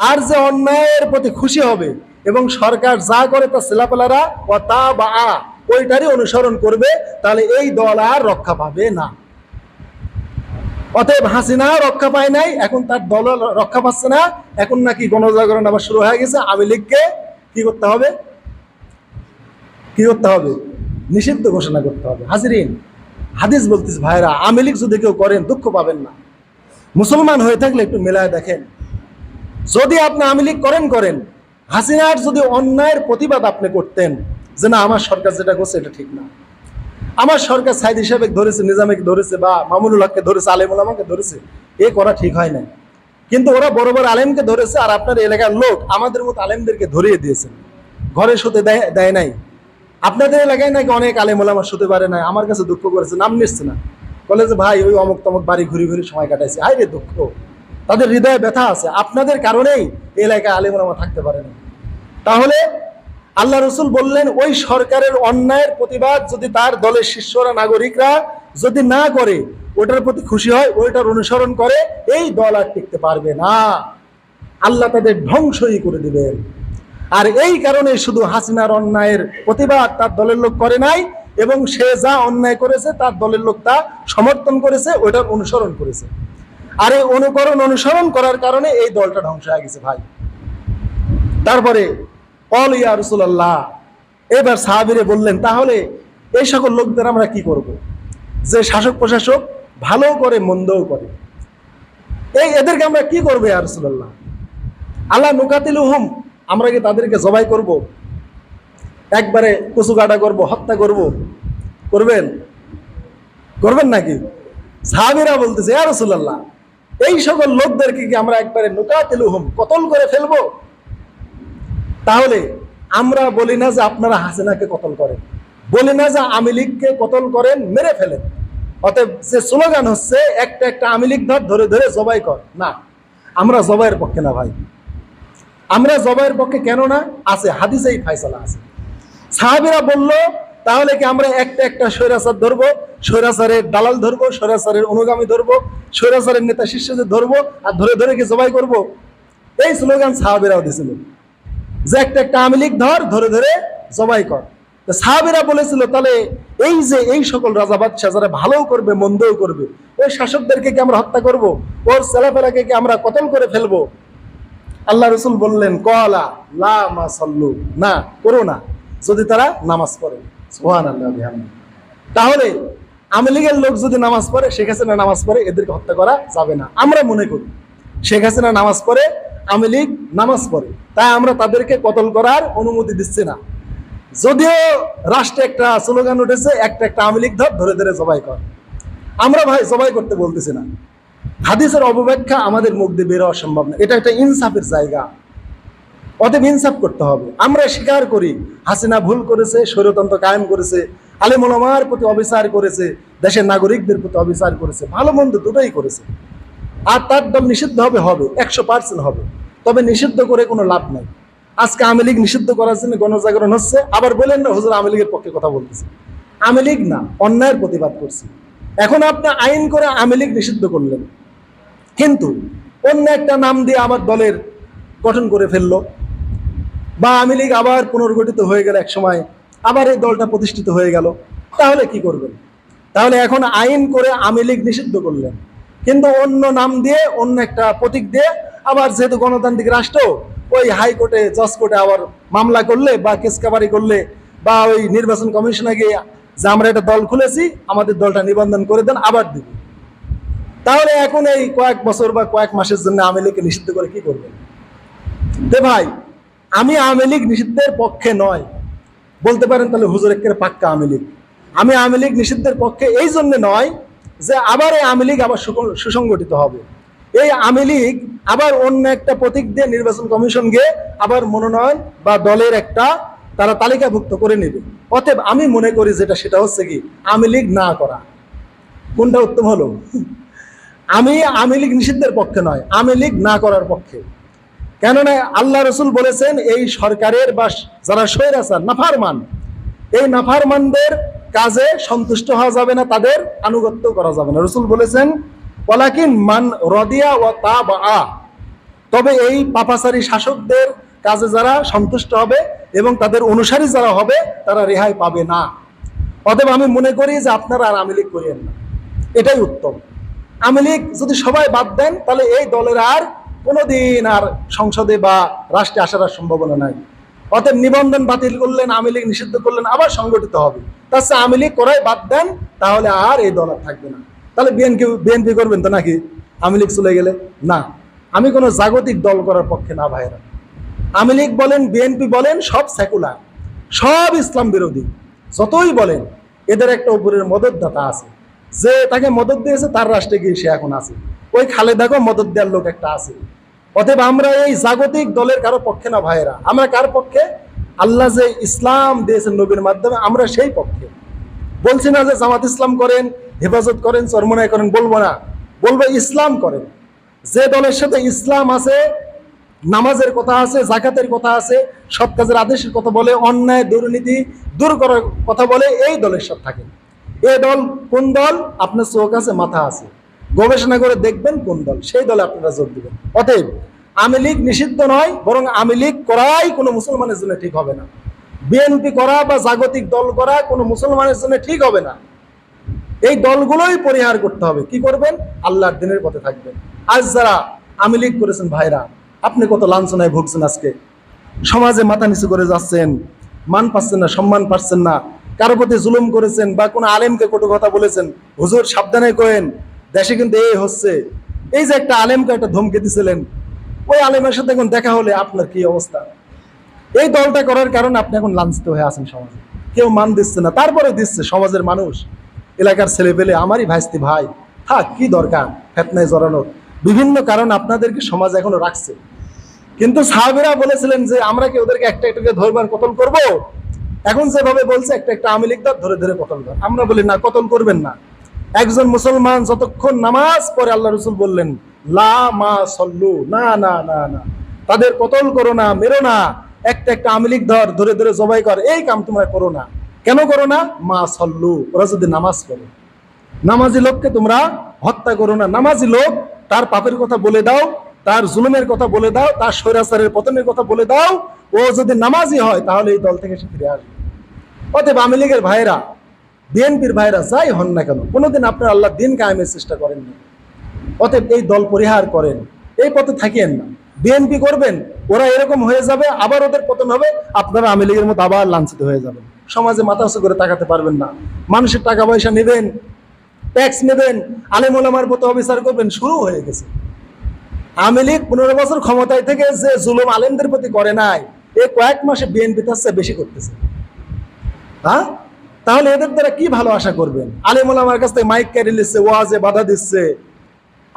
আর যে অন্যায়ের প্রতি খুশি হবে এবং সরকার যা করে তা ছেলাপেলারা তা বা আ, ওইটারই অনুসরণ করবে, তাহলে এই দল আর রক্ষা পাবে না। অতএব হাসিনা রক্ষা পায় নাই, এখন তার দল রক্ষা পাচ্ছে না, এখন নাকি গণজাগরণ আবার শুরু হয়ে গেছে, আওয়ামী লীগকে কি করতে হবে? কি করতে হবে? নিষিদ্ধ ঘোষণা করতে হবে। হাজিরিন, হাদিস বলতিস ভাইরা, আওয়ামী লীগ যদি কেউ করেন, দুঃখ পাবেন না। মুসলমান হয়ে থাকলে একটু মেলায় দেখেন। যদি আপনি আওয়ামী লীগ করেন করেন। হাসিনার যদি অন্যায়ের প্রতিবাদ আপনি করতেন, যে না, আমার সরকার যেটা করছে এটা ঠিক না। আমার সরকার সাইদ হিসাবে ধরেছে, নিজামকে ধরেছে বা মামুনুল হককে ধরেছে আলেমুল আমাকে ধরেছে, এ করা ঠিক হয় না কিন্তু ওরা বড় বড় আলেমকে ধরেছে আর আপনার এলাকার লোক আমাদের মতো আলেমদেরকে ধরিয়ে দিয়েছেন ঘরে শুতে দেয় দেয় নাই। আপনাদের এলাকায় নাকি অনেক আলেমুল আমার শুতে পারে না আমার কাছে দুঃখ করেছে, নাম নিচ্ছে না। যে, ভাই, ওই অমুক তমুক বাড়ি ঘুরি ঘুরি সময় কাটাইছে। হাই রে দুঃখ। তাদের হৃদয়ে ব্যথা আছে। আপনাদের কারণেই এলাকায় আলেমুল থাকতে পারে না। তাহলে আল্লাহ রসুল বললেন, ওই সরকারের অন্যায়ের প্রতিবাদ যদি তার দলের শিষ্যরা, নাগরিকরা যদি না করে, ওটার প্রতি খুশি হয়, ওইটার অনুসরণ করে, এই দল আর টিকতে পারবে না। আল্লাহ তাদের ধ্বংসই করে দিবেন। আর এই কারণে শুধু হাসিনার অন্যায়ের প্রতিবাদ তার দলের লোক করে নাই, এবং সে যা অন্যায় করেছে, তার দলের লোক তা সমর্থন করেছে ওইটার অনুসরণ করেছে। আর এই অনুকরণ অনুসরণ করার কারণে এই দলটা ধ্বংস হয়ে গেছে ভাই। তারপরে অল ইয়া রসুল্লাহ এবার সাহাবিরে বললেন, তাহলে এই সকল লোকদের আমরা কি করব। যে শাসক প্রশাসক ভালো করে, মন্দও করে। এই এদেরকে আমরা কি করব ইয়া রসুল্লাহ আল্লাহ নুকাতিল হুম আমরা কি তাদেরকে জবাই করব। একবারে কচু কাটা করব, হত্যা করব। করবেন? করবেন নাকি? সাহাবিরা বলতেছে, ইয়া রসুল্লাহ এই সকল লোকদেরকে কি আমরা একবারে নুকাতিল হুম কতল করে ফেলব? তাহলে আমরা বলি না যে আপনারা হাসিনাকে কতল করেন। বলি না যে আওয়ামী লীগকে কতল করেন, মেরে ফেলেন। অতএব যে স্লোগান হচ্ছে, একটা একটা আওয়ামী লীগ ধর, ধরে ধরে জবাই কর। না, আমরা জবাইয়ের পক্ষে না ভাই। আমরা জবাইয়ের পক্ষে কেন না? আছে, হাদিসেই ফাইসলা আছে। সাহাবিরা বলল তাহলে কি আমরা একটা একটা স্বৈরাচার ধরবো? স্বৈরাচারের দালাল ধরবো, স্বৈরাচারের অনুগামী ধরবো, স্বৈরাচারের নেতা শিষ্যদের ধরবো আর ধরে ধরে কি জবাই করব? এই স্লোগান সাহাবিরাও দিয়েছিল। যে একটা একটা আওয়ামী লীগ ধর, ধরে ধরে জবাই কর। সাহাবিরা বলেছিল, তাহলে এই যে এই সকল রাজা বাদশাহ যারা ভালো করবে, মন্দও করবে, ওই শাসকদেরকে কি আমরা হত্যা করব? ওর ছেলেফেলাকে কি আমরা কতল করে ফেলব? আল্লাহ রসুল বললেন, কলা লা মা সাল্লু। না, করো না, যদি তারা নামাজ পড়ে। তাহলে আওয়ামী লীগের লোক যদি নামাজ পড়ে, শেখ হাসিনা নামাজ পড়ে, এদেরকে হত্যা করা যাবে না। আমরা মনে করি, শেখ হাসিনা নামাজ পড়ে, আওয়ামী লীগ নামাজ পড়ে। তাই আমরা তাদেরকে কতল করার অনুমতি দিচ্ছি না। যদিও রাষ্ট্রে একটা স্লোগান উঠেছে, একটা একটা আওয়ামী লীগ ধর, ধরে ধরে জবাই কর। আমরা ভাই জবাই করতে বলতেছি না। হাদিসের অপব্যাখ্যা আমাদের মুখ দিয়ে বেরোয়া সম্ভব না। এটা একটা ইনসাফের জায়গা। অতএব ইনসাফ করতে হবে। আমরা স্বীকার করি, হাসিনা ভুল করেছে স্বৈরতন্ত্র কায়েম করেছে আলিমুলামার প্রতি অবিচার করেছে, দেশের নাগরিকদের প্রতি অবিচার করেছে, ভালো মন্দ দুটোই করেছে। আর তার দল নিষিদ্ধ হবে হবে, একশো পার্সেন্ট হবে। তবে নিষিদ্ধ করে কোনো লাভ নাই। আজকে আওয়ামী লীগ নিষিদ্ধ করার জন্য গণজাগরণ হচ্ছে, আবার বলেন না হুজুর আওয়ামী লীগের পক্ষে কথা বলতেছে। আওয়ামী লীগ না, অন্যায়ের প্রতিবাদ করছে। এখন আপনি আইন করে আওয়ামী লীগ নিষিদ্ধ করলেন। কিন্তু অন্য একটা নাম দিয়ে আমার দলের গঠন করে ফেলল। বা আওয়ামী লীগ আবার পুনর্গঠিত হয়ে গেল এক সময় আবার এই দলটা প্রতিষ্ঠিত হয়ে গেল, তাহলে কি করবেন? তাহলে এখন আইন করে আওয়ামী লীগ নিষিদ্ধ করলেন। কিন্তু অন্য নাম দিয়ে, অন্য একটা প্রতীক দিয়ে আবার যেহেতু গণতান্ত্রিক রাষ্ট্র, ওই হাইকোর্টে, জজ কোর্টে আবার মামলা করলে বা কেসকাবারি করলে বা ওই নির্বাচন কমিশনে গিয়ে, যে আমরা একটা দল খুলেছি, আমাদের দলটা নিবন্ধন করে দেন, আবার দিব। তাহলে এখন এই কয়েক বছর বা কয়েক মাসের জন্য আওয়ামী লীগকে নিষিদ্ধ করে কি করবেন? দে ভাই আমি আওয়ামী লীগ নিষিদ্ধের পক্ষে নয়। বলতে পারেন তাহলে হুজুর একের পাক্কা আওয়ামী লীগ। আমি আওয়ামী লীগ নিষিদ্ধের পক্ষে এই জন্য নয় যে আবার এই আওয়ামী লীগ আবার সুসংগঠিত হবে। এই আওয়ামী লীগ আবার অন্য একটা প্রতীক দিয়ে নির্বাচন কমিশন গিয়ে আবার মনোনয়ন বা দলের একটা তারা তালিকাভুক্ত করে নেবে। অতএব আমি মনে করি যেটা সেটা হচ্ছে কি, আওয়ামী লীগ না করা। কোনটা উত্তম হলো? আমি আওয়ামী লীগ নিষিদ্ধের পক্ষে নয়, আওয়ামী লীগ না করার পক্ষে। কেননা আল্লাহ রসুল বলেছেন, এই সরকারের বা যারা স্বৈরাচার নাফারমান, এই নাফারমানদের কাজে সন্তুষ্ট হওয়া যাবে না, তাদের আনুগত্য করা যাবে না। রসুল বলেছেন ওলাকিন মান রদিয়া ও তা বা আ তবে এই পাপাচারী শাসকদের কাজে যারা সন্তুষ্ট হবে এবং তাদের অনুসারী যারা হবে, তারা রেহাই পাবে না। অতএব আমি মনে করি যে আপনারা আর আওয়ামী লীগ করিয়েন না। এটাই উত্তম। আওয়ামী লীগ যদি সবাই বাদ দেন, তাহলে এই দলের আর কোনোদিন আর সংসদে বা রাষ্ট্রে আসার আর সম্ভাবনা নাই। অতএব নিবন্ধন বাতিল করলেন, আওয়ামী লীগ নিষিদ্ধ করলেন, আবার সংগঠিত হবে। তার চেয়ে আওয়ামী লীগ করাই বাদ দেন, তাহলে আর এই দল আর থাকবে না। তাহলে বিএনপি বিএনপি করবেন তো নাকি? আওয়ামী লীগ চলে গেলে? না। আমি কোনো জাগতিক দল করার পক্ষে না ভাইরা আওয়ামী লীগ বলেন, বিএনপি বলেন, সব সেকুলার, সব ইসলাম বিরোধী। যতই বলেন, এদের একটা উপরের মদতদাতা আছে। যে তাকে মদত দিয়েছে, তার রাষ্ট্রে গিয়ে সে এখন আছে। ওই খালেদাকেও মদত দেওয়ার লোক একটা আছে। অতএব আমরা এই জাগতিক দলের কারও পক্ষে না ভাইয়েরা। আমরা কার পক্ষে? আল্লাহ যে ইসলাম দিয়েছেন নবীর মাধ্যমে, আমরা সেই পক্ষে। বলছি না যে জামাত ইসলাম করেন, হেফাজত করেন চরমনায় করেন, বলব না। বলব ইসলাম করেন। যে দলের সাথে ইসলাম আছে, নামাজের কথা আছে, জাকাতের কথা আছে, সৎ কাজের আদেশের কথা বলে, অন্যায়, দুর্নীতি দূর করার কথা বলে, এই দলের সাথে থাকেন। এই দল কোন দল? আপনার চোখ আছে, মাথা আছে। গবেষণা করে দেখবেন কোন দল, সেই দলে আপনারা যোগ দিবেন। অতএব, আওয়ামী লীগ নিষিদ্ধ নয়, বরং আওয়ামী লীগ করাই কোনো মুসলমানের জন্য ঠিক হবে না। বিএনপি করা বা জাগতিক দল করা কোনো মুসলমানের জন্য ঠিক হবে না। এই দলগুলোই পরিহার করতে হবে। কি করবেন? আল্লাহর দিনের পথে থাকবেন। আজ যারা আওয়ামী লীগ করেছেন ভাইরা, আপনি কত লাঞ্ছনায় ভুগছেন আজকে? সমাজে মাথা নিচু করে যাচ্ছেন, মান পাচ্ছেন না, সম্মান পাচ্ছেন না, কারও প্রতি জুলুম করেছেন বা কোনো আলেমকে কটু কথা বলেছেন, হুজুর সাবধানে কোয়েন দেশে কিন্তু এই হচ্ছে, এই যে একটা আলেমকে একটা ধমকে দিছিলেন, ওই আলেমের সাথে এখন দেখা হলে আপনার কি অবস্থা? এই দলটা করার কারণে আপনি এখন লাঞ্ছিত হয়ে আছেন সমাজে। কেউ মান দিচ্ছে না তারপরে দিচ্ছে সমাজের মানুষ। এলাকার ছেলে পেলে আমারই ভাইস্তি ভাই, থাক, কি দরকার, ফেতনায় জড়ানোর বিভিন্ন কারণ আপনাদেরকে সমাজ এখনও রাখছে। কিন্তু সাহাবিরা বলেছিলেন যে, আমরা কি ওদেরকে একটা একটা করে ধরবার কতল করব? এখন যেভাবে বলছে, একটা একটা আওয়ামী লীগ ধরে ধরে কতল কর। আমরা বলি, না, কতল করবেন না। একজন মুসলমান যতক্ষণ নামাজ পড়ে, আল্লাহ রসুল বললেন, লা মা সল্লু, না না না না। তাদের কতল করো না, মেরো না। একটা একটা আওয়ামী লীগ ধর, ধরে ধরে জবাই কর। এই কাম তোমরা করো না। কেন করো না? মা সল্লু, ওরা যদি নামাজ পড়ে। নামাজি লোককে তোমরা হত্যা করো না। নামাজি লোক, তার পাপের কথা বলে দাও, তার জুলুমের কথা বলে দাও, তার স্বৈরাচারের পতনের কথা বলে দাও। ও যদি নামাজি হয়, তাহলে এই দল থেকে সে ফিরে আসবে। অতএব আওয়ামী লীগের ভাইরা বিএনপির ভাইরা যাই হন না কেন, কোনোদিন আপনার আল্লাহ দিন কায়েমের চেষ্টা করেননি অতএব এই দল পরিহার করেন, এই পথে থাকিয়েন না। বিএনপি করবেন, ওরা এরকম হয়ে যাবে, আবার ওদের পতন হবে, আপনারা আওয়ামী লীগের মতো আবার লাঞ্ছিত হয়ে যাবেন। সমাজে মাথা উঁচু করে তাকাতে পারবেন না। মানুষের টাকা পয়সা নেবেন ট্যাক্স নেবেন আলেমোলামার মতো অবিচার করবেন, শুরু হয়ে গেছে। আওয়ামী লীগ পনেরো বছর ক্ষমতায় থেকে যে জুলুম আলেমদের প্রতি করে নাই, এ কয়েক মাসে বিএনপি তার চেয়ে বেশি করতেছে। হ্যাঁ? তাহলে এদের দ্বারা কি ভালো আশা করবেন? আলেমুল আমার কাছ থেকে মাইক ক্যারি নিচ্ছে, ওয়াজে বাধা দিচ্ছে।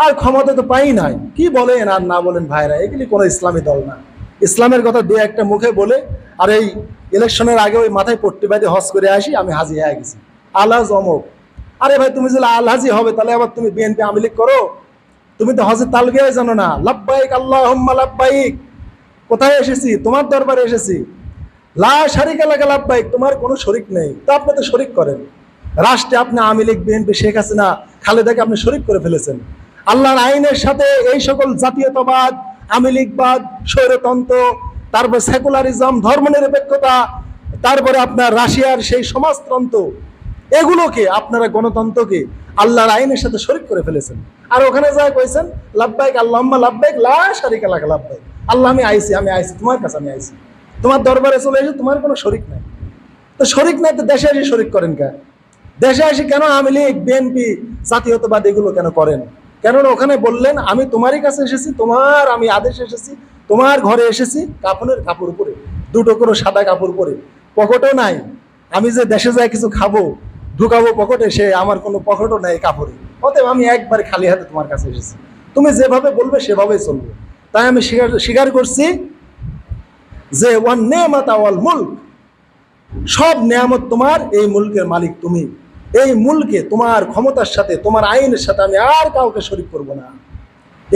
আর ক্ষমতা তো পাই নাই। কি বলেন আর না বলেন ভাইরা, এগুলি কোনো ইসলামী দল না। ইসলামের কথা দু একটা মুখে বলে, আর এই ইলেকশনের আগে ওই মাথায় পট্টি বাঁধে হজ করে আসি, আমি হাজি হয়ে গেছি। আল্লাহ অমক আরে ভাই, তুমি যদি আলহাজি হবে, তাহলে আবার তুমি বিএনপি আওয়ামী লীগ করো? তুমি তো হজের তালবিয়ায় জানো না। লাব্বাইক আল্লাহ লাব্বাইক। কোথায় এসেছি? তোমার দরবারে এসেছি। লা শারিক এলাকা তোমার কোনো শরিক নেই। তা আপনি তো শরিক করেন। রাষ্ট্রে আপনি আওয়ামী লীগ, বিএনপি, শেখ হাসিনা, খালেদাকে আপনি শরিক করে ফেলেছেন। আল্লাহর আইনের সাথে এই সকল জাতীয়তাবাদ, আওয়ামী লীগবাদ, স্বৈরতন্ত্র, তারপর সেকুলারিজম, ধর্মনিরপেক্ষতা, তারপরে আপনার রাশিয়ার সেই সমাজতন্ত্র, এগুলোকে আপনারা গণতন্ত্রকে আল্লাহর আইনের সাথে শরিক করে ফেলেছেন। আর ওখানে যা কইছেন লাভবাইক আল্লাহ লাভবাইক লা শারিক এলাকা লাভবাইক আল্লাহ আমি আইছি আমি আইছি, তোমার কাছে আমি আইছি। তোমার দরবারে চলে এসে তোমার কোনো শরিক নাই। তো শরিক নাই তো দেশে এসে শরিক করেন কেন দেশে এসে কেন আওয়ামী লীগ বিএনপি জাতীয়তাবাদ এগুলো কেন করেন? কেননা ওখানে বললেন, আমি তোমারই কাছে এসেছি, তোমার আমি আদেশ এসেছি, তোমার ঘরে এসেছি কাপড়ের কাপড় পরে দুটো করে সাদা কাপড় পরে পকেটও নাই, আমি যে দেশে যাই কিছু খাব, ঢুকাবো পকেটে, সে আমার কোনো পকেটও নাই কাপড়ে। অতএব আমি একবার খালি হাতে তোমার কাছে এসেছি। তুমি যেভাবে বলবে সেভাবেই চলবে। তাই আমি স্বীকার স্বীকার করছি যে ওয়ান নেমাত আওয়াল মুল্ক, সব নিয়ামত তোমার এই মুলকের মালিক তুমি। এই মুলকে তোমার ক্ষমতার সাথে, তোমার আইনের সাথে আমি আর কাউকে শরিক করব না।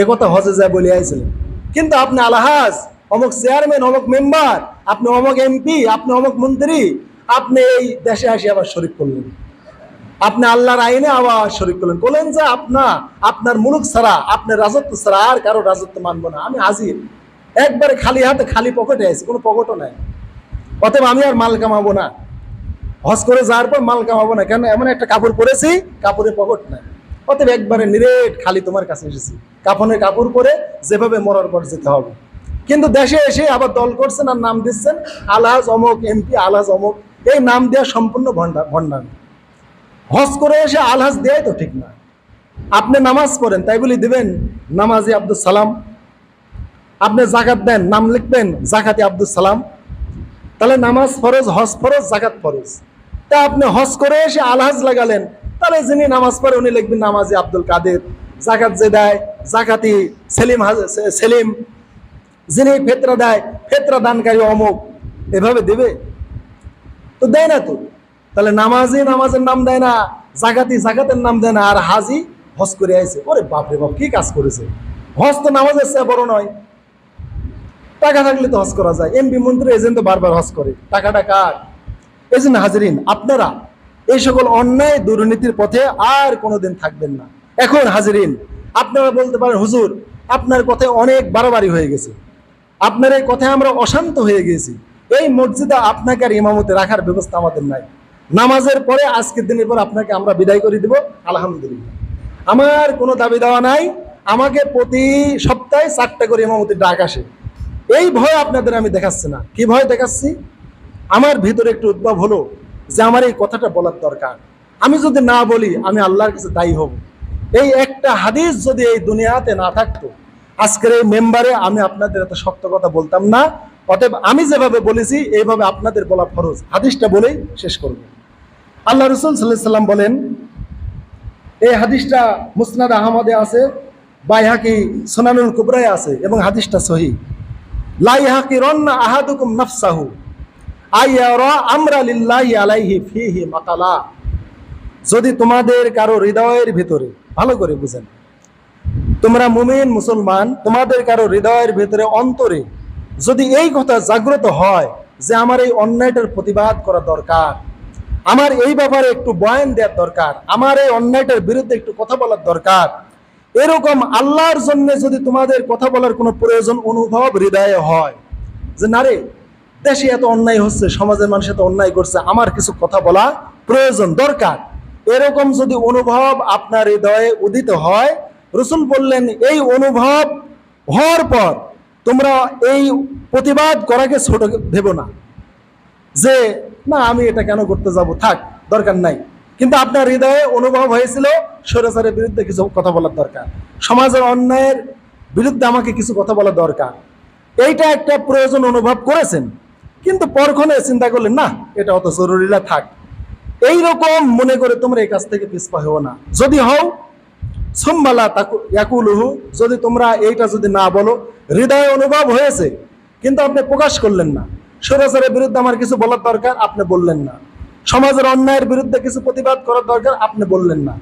এ কথা হজে যায় বলে আইছিলেন। কিন্তু আপনি আলহাজ, অমুক চেয়ারম্যান, অমুক মেম্বার, আপনি অমুক এমপি, আপনি অমুক মন্ত্রী, আপনি এই দেশে আসি আবার শরিক করলেন। আপনি আল্লাহর আইনে আবার শরীক করলেন। বলেন যে আপনা, আপনার মুলুক ছাড়া, আপনার রাজত্ব ছাড়া আর কারও রাজত্ব মানবো না। আমি হাজির। একবারে খালি হাতে খালি পকেটে আছি, কোনো পকেটও নাই। অতএব আমি আর মাল কামাবো না। হজ করে যাওয়ার পর মাল কামাবো না, কেন? এমন একটা কাপড় পরেছি, কাপড়ে পকেট নাই। অতএব একবারে নিরেট খালি তোমার কাছে এসেছি। কাপড়ের কাপড় পরে যেভাবে মরার পর যেতে হবে। কিন্তু দেশে এসে আবার দল করছেন আর নাম দিচ্ছেন, আলহাজ অমক এমপি, আলহাজ অমক। এই নাম দেওয়া সম্পূর্ণ ভণ্ডা ভণ্ডামি। হজ করে এসে আলহাজ দেয় তো ঠিক না। আপনি নামাজ পড়েন, তাই বলি দিবেন, নামাজি আব্দুল সালাম। আপনি জাকাত দেন, নাম লিখবেন, জাকাতি আব্দুল সালাম। তাহলে নামাজ ফরজ, হজ ফরজ, জাকাত ফরজ। তা আপনি হজ করে এসে আলহাজ লাগালেন, তাহলে যিনি নামাজ পড়ে উনি লিখবেন নামাজি আব্দুল কাদের। জাকাত যে দেয়, জাকাতি সেলিম সেলিম। যিনি ফেতরা দেয়, ফেতরা দানকারী অমুক। এভাবে দেবে? তো দেয় না তো। তাহলে নামাজি নামাজের নাম দেয় না, জাকাতি জাকাতের নাম দেয় না, আর হাজি হজ করে আইছে। ওরে বাপরে বাপ, কি কাজ করেছে? হজ তো নামাজের চেয়ে বড় নয়। টাকা থাকলে তো হজ করা যায়। এমপি মন্ত্রী এজেন্ট তো বারবার হজ করে। টাকাটা কার? এই জন্য হাজিরিন, আপনারা এই সকল অন্যায় দুর্নীতির পথে আর কোনোদিন থাকবেন না। এখন হাজিরিন, আপনারা বলতে পারেন, হুজুর, আপনার কথায় অনেক বাড়াবাড়ি হয়ে গেছে। আপনার এই কথায় আমরা অশান্ত হয়ে গেছি এই মসজিদে আপনাকে আর ইমামতে রাখার ব্যবস্থা আমাদের নাই। নামাজের পরে আজকের দিনের পর আপনাকে আমরা বিদায় করে দিব, আলহামদুলিল্লাহ। আমার কোনো দাবি দেওয়া নাই। আমাকে প্রতি সপ্তাহে চারটা করে ইমামতির ডাক আসে। এই ভয় আপনাদের আমি দেখাচ্ছি না। কি ভয় দেখাচ্ছি? আমার ভিতরে একটু উদ্ভব হলো যে আমার এই কথাটা বলার দরকার। আমি যদি না বলি, আমি আল্লাহর কাছে দায়ী হব। এই একটা হাদিস যদি এই দুনিয়াতে না থাকতো, আজকের এই মেম্বারে আমি আপনাদের এত শক্ত কথা বলতাম না, অতএব আমি যেভাবে বলেছি, এইভাবে আপনাদের বলা ফরজ। হাদিসটা বলেই শেষ করব। আল্লাহ রসুল সাল্লাম বলেন, এই হাদিসটা মুসনাদ আহমদে আছে, বাইহাকি সোনানুল কুবরায় আছে এবং হাদিসটা সহি। আমরা মাতালা। যদি তোমাদের কারও হৃদয়ের ভিতরে, ভালো করে বুঝেন। তোমরা মুমিন, মুসলমান, তোমাদের কারও হৃদয়ের ভিতরে, অন্তরে যদি এই কথা জাগ্রত হয় যে আমার এই অন্যায়টার প্রতিবাদ করা দরকার, আমার এই ব্যাপারে একটু বয়ান দেওয়ার দরকার, আমার এই অন্যায়টার বিরুদ্ধে একটু কথা বলার দরকার এরকম আল্লাহর জন্য যদি তোমাদের কথা বলার কোনো প্রয়োজন, অনুভব, হৃদয়ে হয়। যে না রে, দেশে এত অন্যায় হচ্ছে, সমাজের মানুষ এত অন্যায় করছে, আমার কিছু কথা বলা প্রয়োজন, দরকার। এরকম যদি অনুভব আপনার হৃদয়ে উদিত হয়, রসুল বললেন, এই অনুভব হওয়ার পর তোমরা এই প্রতিবাদ করাকে ছোট ভেবো না। যে, না, আমি এটা কেন করতে যাব? থাক, দরকার নাই। কিন্তু আপনার হৃদয়ে অনুভব হয়েছিল স্বৈরাচারের বিরুদ্ধে কিছু কথা বলার দরকার। সমাজের অন্যায়ের বিরুদ্ধে আমাকে কিছু কথা বলা দরকার। এইটা একটা প্রয়োজন অনুভব করেছেন, কিন্তু পরক্ষণে চিন্তা করলেন, না, এটা অত জরুরি না থাক। এই রকম মনে করে তোমরা এই কাজ থেকে পিছপা হও না। যদি হও সোম্বালা তাকু যদি তোমরা এইটা যদি না বলো, হৃদয়ে অনুভব হয়েছে, কিন্তু আপনি প্রকাশ করলেন না। স্বৈরাচারের বিরুদ্ধে আমার কিছু বলার দরকার, আপনি বললেন না। সমাজের অন্যায়ের বিরুদ্ধে কিছু প্রতিবাদ করার দরকার আপনি বললেন না।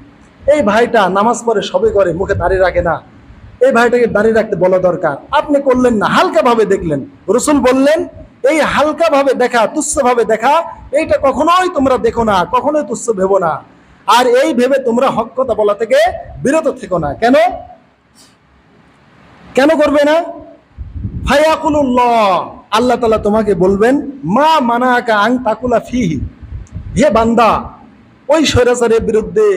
এই ভাইটা নামাজ পড়ে সবে করে, মুখে দাঁড়িয়ে রাখে না। এই ভাইটাকে দাঁড়িয়ে রাখতে বলা দরকার। আপনি করলেন না হালকা ভাবে দেখলেন। রসুল বললেন, এই হালকা ভাবে দেখা তুচ্ছ ভাবে দেখা, এইটা কখনোই তোমরা দেখো না, কখনোই তুচ্ছ ভেবো না। আর এই ভেবে তোমরা হক কথা বলা থেকে বিরত থেকো না। কেন? কেন করবে না? ফায়াকুল্লাহ আল্লাহ তালা তোমাকে বলবেন, মা মানাকা আং তাকুলা ফিহি। হে বান্দা, ওই স্বৈরাচারের বিরুদ্ধে,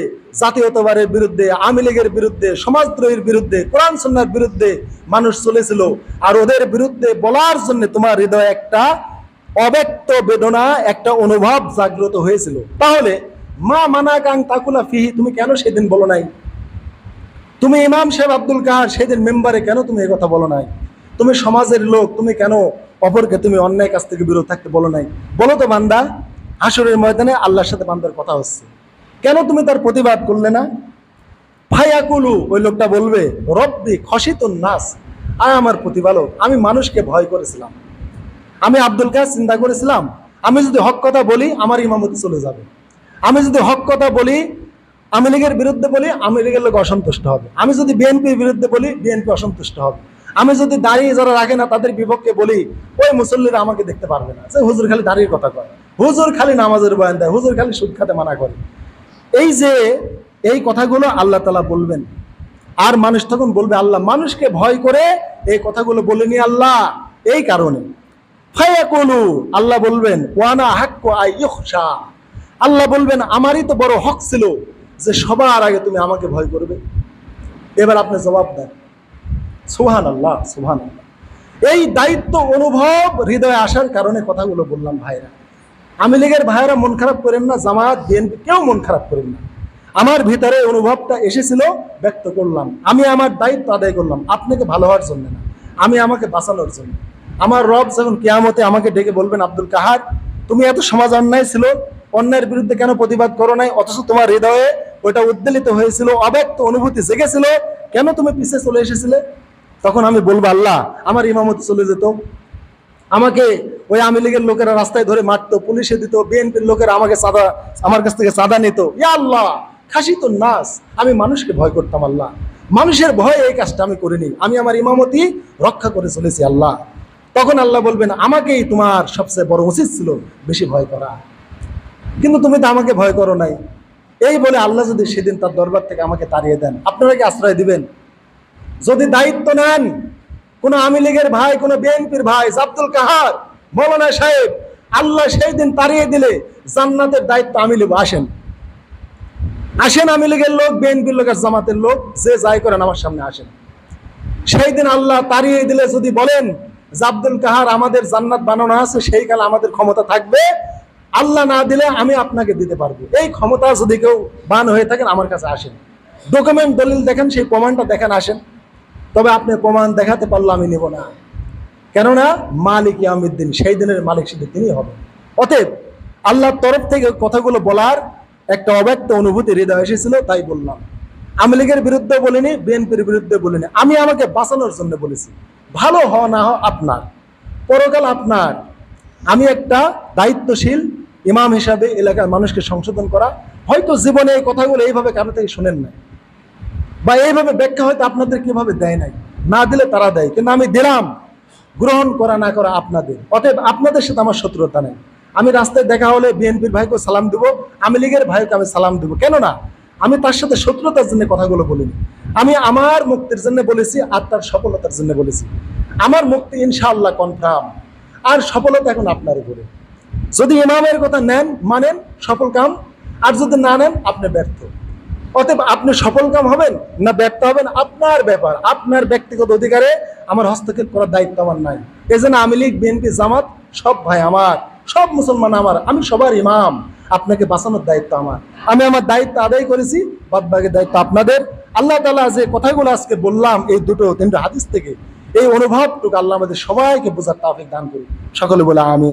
জাতীয়তাবাদের বিরুদ্ধে, আওয়ামী লীগের বিরুদ্ধে, সমাজদ্রোহীর বিরুদ্ধে, কোরআন সন্ন্যার বিরুদ্ধে মানুষ চলেছিল। আর ওদের বিরুদ্ধে বলার জন্য তোমার হৃদয়ে একটা অব্যক্ত বেদনা, একটা অনুভব জাগ্রত হয়েছিল। তাহলে, মা মানা কাং তাকুলা ফিহি, তুমি কেন সেদিন বলো নাই? তুমি ইমাম সাহেব আব্দুল কাহার সেদিন মেম্বারে কেন তুমি এই কথা বলো নাই? তুমি সমাজের লোক, তুমি কেন অপরকে তুমি অন্যায় কাছ থেকে বিরত থাকতে বলো নাই? বলো তো বান্দা। হাসরের ময়দানে আল্লাহর সাথে বান্দার কথা হচ্ছে। কেন তুমি তার প্রতিবাদ করলে না? ফায়াকুলু, ওই লোকটা বলবে, রব্বি খসিতুন নাস। আয় আমার প্রতিপালক, আমি মানুষকে ভয় করেছিলাম। আমি আব্দুল কাজ চিন্তা করেছিলাম। আমি যদি হক কথা বলি, আমার ইমামতি চলে যাবে। আমি যদি হক কথা বলি আমি লীগের বিরুদ্ধে বলি আমি লীগের লোক অসন্তুষ্ট হবে। আমি যদি বিএনপির বিরুদ্ধে বলি, বিএনপি অসন্তুষ্ট হবে। আমি যদি দাঁড়িয়ে যারা রাখে না, তাদের বিপক্ষে বলি, ওই মুসল্লিরা আমাকে দেখতে পারবে না। যে হুজুর খালি দাঁড়িয়ে কথা কয়। হুজুর খালি নামাজের বয়ান দেয়, হুজুর খালি সুদ খাতে মানা করে। এই যে এই কথাগুলো আল্লাহ তালা বলবেন, আর মানুষ তখন বলবে, আল্লাহ মানুষকে ভয় করে এই কথাগুলো বলেনি আল্লাহ, এই কারণে। ফায়াকুলু, আল্লাহ বলবেন, ওয়ানা হাক্কু আইয়ুখশা আল্লাহ বলবেন, আমারই তো বড় হক ছিল যে সবার আগে তুমি আমাকে ভয় করবে। এবার আপনি জবাব দেন। সুহান আল্লাহ সুহান আল্লাহ এই দায়িত্ব অনুভব হৃদয়ে আসার কারণে কথাগুলো বললাম ভাইরা। আমি লীগের ভাইয়েরা মন খারাপ করেন না জামাত বিএনপি কেউ মন খারাপ করেন না। আমার ভিতরে অনুভবটা এসেছিল, ব্যক্ত করলাম। আমি আমার দায়িত্ব আদায় করলাম, আপনাকে ভালো হওয়ার জন্য না। আমি আমাকে বাঁচানোর জন্য। আমার রব যখন কেয়ামতে আমাকে ডেকে বলবেন, আব্দুল কাহার, তুমি এত সমাজ অন্যায় ছিল অন্যায়ের বিরুদ্ধে কেন প্রতিবাদ করো নাই? অথচ তোমার হৃদয়ে ওটা উদ্বেলিত হয়েছিল, অব্যক্ত অনুভূতি জেগেছিল। কেন তুমি পিছিয়ে চলে এসেছিলে? তখন আমি বলব, আল্লাহ, আমার ইমামতি চলে যেত। আমাকে ওই আওয়ামী লীগের লোকেরা রাস্তায় ধরে মারতো, পুলিশে দিত, বিএনপির লোকেরা আমাকে চাঁদা আমার কাছ থেকে চাঁদা নিত। ইয়া আল্লাহ, খাসি তো নাস। আমি মানুষকে ভয় করতাম আল্লাহ। মানুষের ভয়ে এই কাজটা আমি করিনি। আমি আমার ইমামতি রক্ষা করে চলেছি আল্লাহ। তখন আল্লাহ বলবেন, আমাকেই তোমার সবচেয়ে বড় উচিত ছিল বেশি ভয় করা। কিন্তু তুমি তো আমাকে ভয় করো নাই। এই বলে আল্লাহ যদি সেদিন তার দরবার থেকে আমাকে তাড়িয়ে দেন, আপনারা কি আশ্রয় দিবেন? যদি দায়িত্ব নেন কোন আওয়ামী লীগের ভাই, কোন বিএনপির ভাই, আব্দুল কাহার, মৌলানা সাহেব, আল্লাহ সেই দিন তাড়িয়ে দিলে জান্নাতের দায়িত্ব আমি লিব আসেন। আসেন আমি লীগের লোক, বিএনপির লোক আর জামাতের লোক, যে যাই করেন আমার সামনে আসেন। সেই দিন আল্লাহ তাড়িয়ে দিলে যদি বলেন যে আব্দুল কাহার আমাদের জান্নাত বানানো আছে, সেই কালে আমাদের ক্ষমতা থাকবে, আল্লাহ না দিলে আমি আপনাকে দিতে পারব। এই ক্ষমতা যদি কেউ বান হয়ে থাকেন, আমার কাছে আসেন। ডকুমেন্ট, দলিল দেখেন, সেই প্রমাণটা দেখেন, আসেন। তবে আপনি প্রমাণ দেখাতে পারলে আমি নেব না। কেননা মালিক ইয়ামিদ্দিন সেই দিনের মালিক সেদিন তিনি হবেন। অতএব আল্লাহর তরফ থেকে কথাগুলো বলার একটা অব্যক্ত অনুভূতি হৃদয় এসেছিল, তাই বললাম। আওয়ামী লীগের বিরুদ্ধে বলিনি, বিএনপির বিরুদ্ধে বলিনি। আমি আমাকে বাঁচানোর জন্য বলেছি। ভালো হওয়া না হওয়া আপনার। পরকাল আপনার। আমি একটা দায়িত্বশীল ইমাম হিসাবে এলাকার মানুষকে সংশোধন করা। হয়তো জীবনে এই কথাগুলো এইভাবে কারও থেকে শোনেন না বা এইভাবে ব্যাখ্যা হয়তো আপনাদের কীভাবে দেয় নাই? না দিলে তারা দেয়, কিন্তু আমি দিলাম। গ্রহণ করা না করা আপনাদের। অতএব আপনাদের সাথে আমার শত্রুতা নেই। আমি রাস্তায় দেখা হলে বিএনপির ভাইকে সালাম দিব, আমি লীগের ভাইকে আমি সালাম দিব। কেন না? আমি তার সাথে শত্রুতার জন্য কথাগুলো বলিনি। আমি আমার মুক্তির জন্য বলেছি, আর তার সফলতার জন্য বলেছি। আমার মুক্তি ইনশাআল্লাহ কনফার্ম আর সফলতা এখন আপনার উপরে। যদি ইমামের কথা নেন, মানেন, সফল কাম। আর যদি না নেন, আপনি ব্যর্থ। অতএব আপনি সফল কাম হবেন না ব্যর্থ হবেন, আপনার ব্যাপার, আপনার ব্যক্তিগত অধিকারে আমার হস্তক্ষেপ করার দায়িত্ব আমার নাই। এজন্য আমি লীগ, বিএনপি, জামাত, সব ভাই আমার, সব মুসলমান আমার, আমি সবার ইমাম, আপনাকে বাঁচানোর দায়িত্ব আমার। আমি আমার দায়িত্ব আদায় করেছি বাদ বাকি দায়িত্ব আপনাদের। আল্লাহ তালা যে কথাগুলো আজকে বললাম, এই দুটো, তিনটা হাদিস থেকে, এই অনুভবটুকু আল্লাহ আমাদের সবাইকে বোঝার তাফিক দান করি সকলে বলে আমি